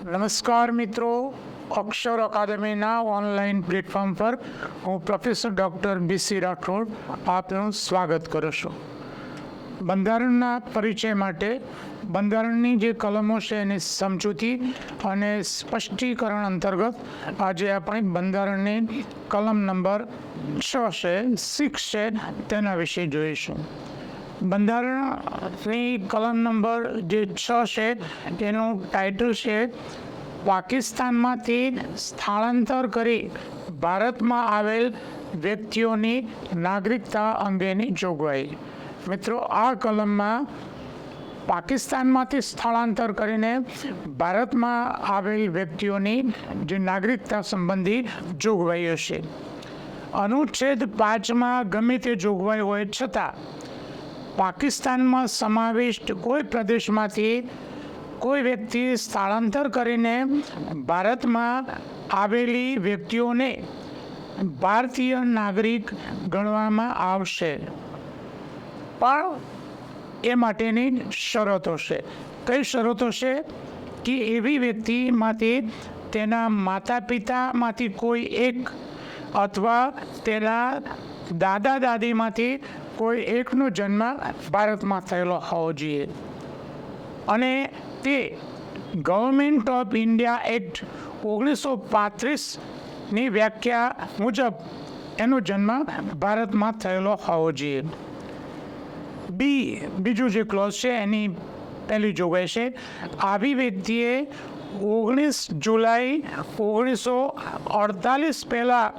નમસ્કાર મિત્રો, અક્ષર અકાદમીના online platform પર હું પ્રોફેસર ડૉક્ટર બીસી રાઠોડ આપનું સ્વાગત કરું છું. બંધારણના પરિચય માટે બંધારણની જે કલમો છે એની સમજૂતી અને સ્પષ્ટીકરણ અંતર્ગત આજે આપણે બંધારણની કલમ નંબર છ છે સિક્સ છે તેના વિશે જોઈશું. બંધારણની કલમ નંબર જે છ છે, તેનું ટાઇટલ છે, પાકિસ્તાનમાંથી સ્થળાંતર કરી ભારતમાં આવેલ વ્યક્તિઓની નાગરિકતા અંગેની જોગવાઈ. મિત્રો, આ કલમમાં પાકિસ્તાનમાંથી સ્થળાંતર કરીને ભારતમાં આવેલ વ્યક્તિઓની જે નાગરિકતા સંબંધી જોગવાઈઓ છે. અનુચ્છેદ પાંચમાં ગમે તે જોગવાઈ હોય છતાં પાકિસ્તાનમાં સમાવિષ્ટ કોઈ પ્રદેશમાંથી કોઈ વ્યક્તિ સ્થળાંતર કરીને ભારતમાં આવેલી વ્યક્તિઓને ભારતીય નાગરિક ગણવામાં આવશે. પણ એ માટેની શરતો છે. કઈ શરતો છે? કે એવી વ્યક્તિમાંથી તેના માતા પિતામાંથી કોઈ એક અથવા તેના દાદા દાદીમાંથી કોઈ એકનો જન્મ ભારતમાં થયેલો હોવો જોઈએ. અને તે ગવર્મેન્ટ ઓફ ઇન્ડિયા એક્ટ ઓગણીસો પાંત્રીસની વ્યાખ્યા મુજબ એનો જન્મ ભારતમાં થયેલો હોવો જોઈએ. બી, બીજું જે ક્લોઝ છે એની પહેલી જોગવાઈ છે આવી વ્યક્તિએ ઓગણીસ જુલાઈ ઓગણીસો અડતાલીસ પહેલાં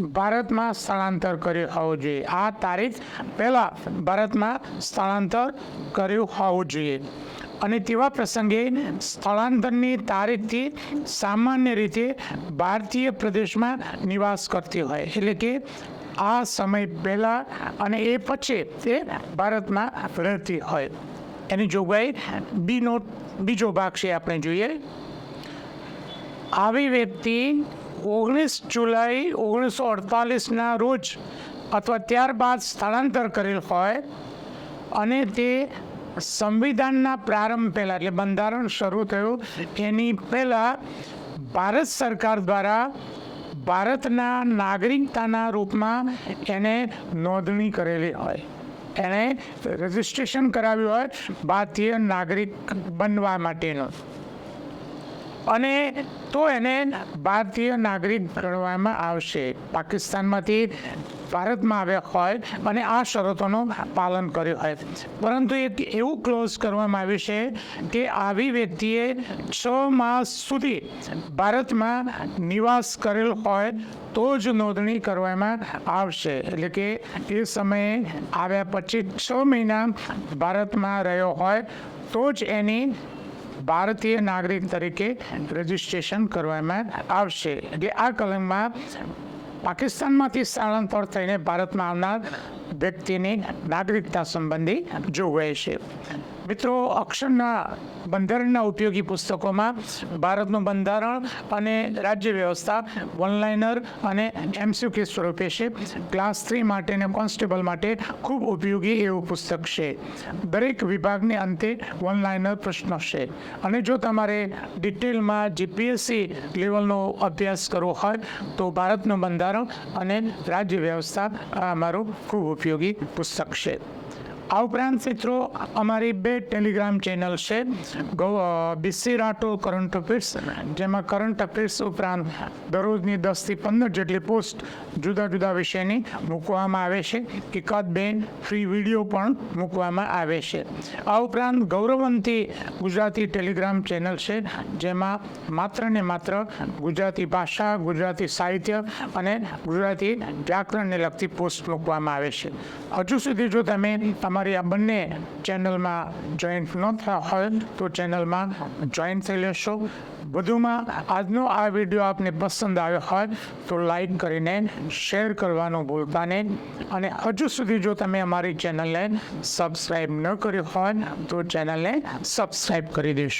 ભારતમાં સ્થળાંતર કર્યું હોવું જોઈએ. આ તારીખ પહેલાં ભારતમાં સ્થળાંતર કર્યું હોવું જોઈએ. અને તેવા પ્રસંગે સ્થળાંતરની તારીખથી સામાન્ય રીતે ભારતીય પ્રદેશમાં નિવાસ કરતી હોય. એટલે કે આ સમય પહેલાં અને એ પછી તે ભારતમાં રહેતી હોય. એની જોગવાઈ બીનો, બીજો ભાગ છે આપણે જોઈએ. આવી વ્યક્તિ ઓગણીસ જુલાઈ ઓગણીસો અડતાલીસના રોજ અથવા ત્યારબાદ સ્થળાંતર કરેલ હોય અને તે સંવિધાનના પ્રારંભ પહેલાં, એટલે બંધારણ શરૂ થયું. એની પહેલાં ભારત સરકાર દ્વારા ભારતના નાગરિકતાના રૂપમાં એને નોંધણી કરેલી હોય. એણે રજિસ્ટ્રેશન કરાવ્યું હોય ભારતીય નાગરિક બનવા માટેનું. અને તો એને ભારતીય નાગરિક ગણવામાં આવશે. પાકિસ્તાનમાંથી ભારતમાં આવ્યા હોય અને આ શરતોનું પાલન કર્યું હોય. પરંતુ એક એવું ક્લોઝ કરવામાં આવ્યું છે કે આવી વ્યક્તિએ છ માસ સુધી ભારતમાં નિવાસ કરેલ હોય તો જ નોંધણી કરવામાં આવશે. એટલે કે એ સમયે આવ્યા પછી છ મહિના ભારતમાં રહ્યો હોય તો જ એની ભારતીય નાગરિક તરીકે રજિસ્ટ્રેશન કરવામાં આવશે. એટલે આ કલમમાં પાકિસ્તાનમાંથી સ્થળાંતર થઈને ભારતમાં આવનાર વ્યક્તિની નાગરિકતા સંબંધી જોગવાઈ છે. મિત્રો, અક્ષરના બંધારણના ઉપયોગી પુસ્તકોમાં ભારતનું બંધારણ અને રાજ્ય વ્યવસ્થા વનલાઇનર અને એમસીક્યુ સ્વરૂપે છે. ક્લાસ થ્રી માટે અને કોન્સ્ટેબલ માટે ખૂબ ઉપયોગી એવું પુસ્તક છે. દરેક વિભાગને અંતે વનલાઇનર પ્રશ્નો છે. અને જો તમારે ડિટેલમાં જીપીએસસી લેવલનો અભ્યાસ કરવો હોય, તો ભારતનું બંધારણ અને રાજ્ય વ્યવસ્થા આ અમારું ખૂબ ઉપયોગી પુસ્તક છે. આ ઉપરાંત મિત્રો, અમારી બે ટેલિગ્રામ ચેનલ છે, ગૌ બીસી રાટો કરંટ અફેર્સ, જેમાં કરંટ અફેર્સ ઉપરાંત દરરોજની દસથી પંદર જેટલી પોસ્ટ જુદા જુદા વિષયની મૂકવામાં આવે છે એકાદ બેન, ફ્રી વીડિયો પણ મૂકવામાં આવે છે. આ ઉપરાંત ગૌરવંતી ગુજરાતી ટેલિગ્રામ ચેનલ છે, જેમાં માત્ર ને માત્ર ગુજરાતી ભાષા, ગુજરાતી સાહિત્ય અને ગુજરાતી વ્યાકરણને લગતી પોસ્ટ મૂકવામાં આવે છે. હજુ સુધી જો તમે અમારી આ બંને ચેનલમાં જોઈન્ટ ન થયા હોય તો ચેનલમાં જોઈન થઈ લેશો. વધુમાં આજનો આ વીડિયો આપને પસંદ આવ્યો હોય તો લાઈક કરીને શેર કરવાનું ભૂલતા નહીં. અને હજુ સુધી જો તમે અમારી ચેનલને સબસ્ક્રાઈબ ન કરી હોય તો ચેનલને સબસ્ક્રાઈબ કરી દેશો.